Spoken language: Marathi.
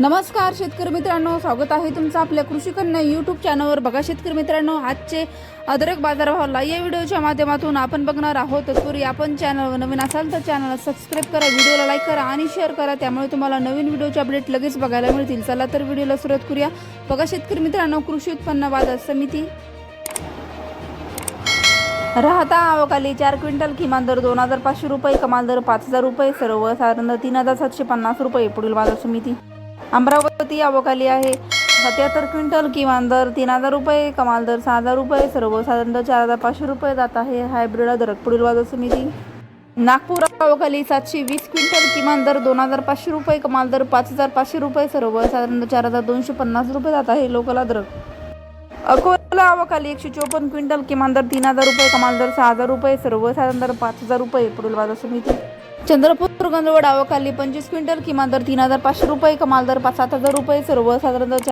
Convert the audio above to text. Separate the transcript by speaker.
Speaker 1: नमस्कार शेतकरी मित्रांनो. स्वागत आहे तुमचं आपल्या कृषी कन्या यूट्यूब चॅनलवर बघा शेतकरी मित्रांनो आजचे अदरक बाजारभावाला या व्हिडिओच्या माध्यमातून आपण बघणार आहोत. तत्पूर्वी आपण चॅनलवर नवीन असाल तर चॅनलला सबस्क्राईब करा व्हिडिओला लाईक करा आणि शेअर करा. त्यामुळे तुम्हाला नवीन व्हिडिओचे अपडेट लगेच बघायला मिळतील. चला तर व्हिडिओला सुरुवात करूया. बघा शेतकरी मित्रांनो कृषी उत्पन्न बाजार समिती. राहता आवकाली चार क्विंटल किमान दर दोन हजार पाचशे रुपये कमाल दर पाच हजार रुपये सर्वसाधारण तीन हजार सातशे पन्नास रुपये पुढील बाजार समिती. अमरावती अवकाली आहे. सत्याहत्तर क्विंटल किमान दर तीन हजार रुपये कमाल दर सहा हजार रुपये सर्वसाधारण दर चार हजार पाचशे रुपये जात आहे. हायब्रिड दरक पुढील बाजार समिती. नागपूर अवकाली सातशे वीस क्विंटल किमान दर दोन हजार पाचशे रुपये कमाल दर पाच हजार पाचशे रुपये सर्वसाधारण दर चार हजार दोनशे पन्नास रुपये जात आहे. लोकल दरक अकोला अवकाली एकशे चोपन्न क्विंटल किमान दर तीन हजार रुपये कमाल दर सहा हजार रुपये सर्वसाधारण दर पाच हजार रुपये पुढील बाजार समिती. चंद्रपूर गंजवड अवकाली पंचवीस क्विंटल किमान दर तीन हजार पाचशे रुपये कमाल दर पाच सात हजार रुपये सर्वसाधारण दर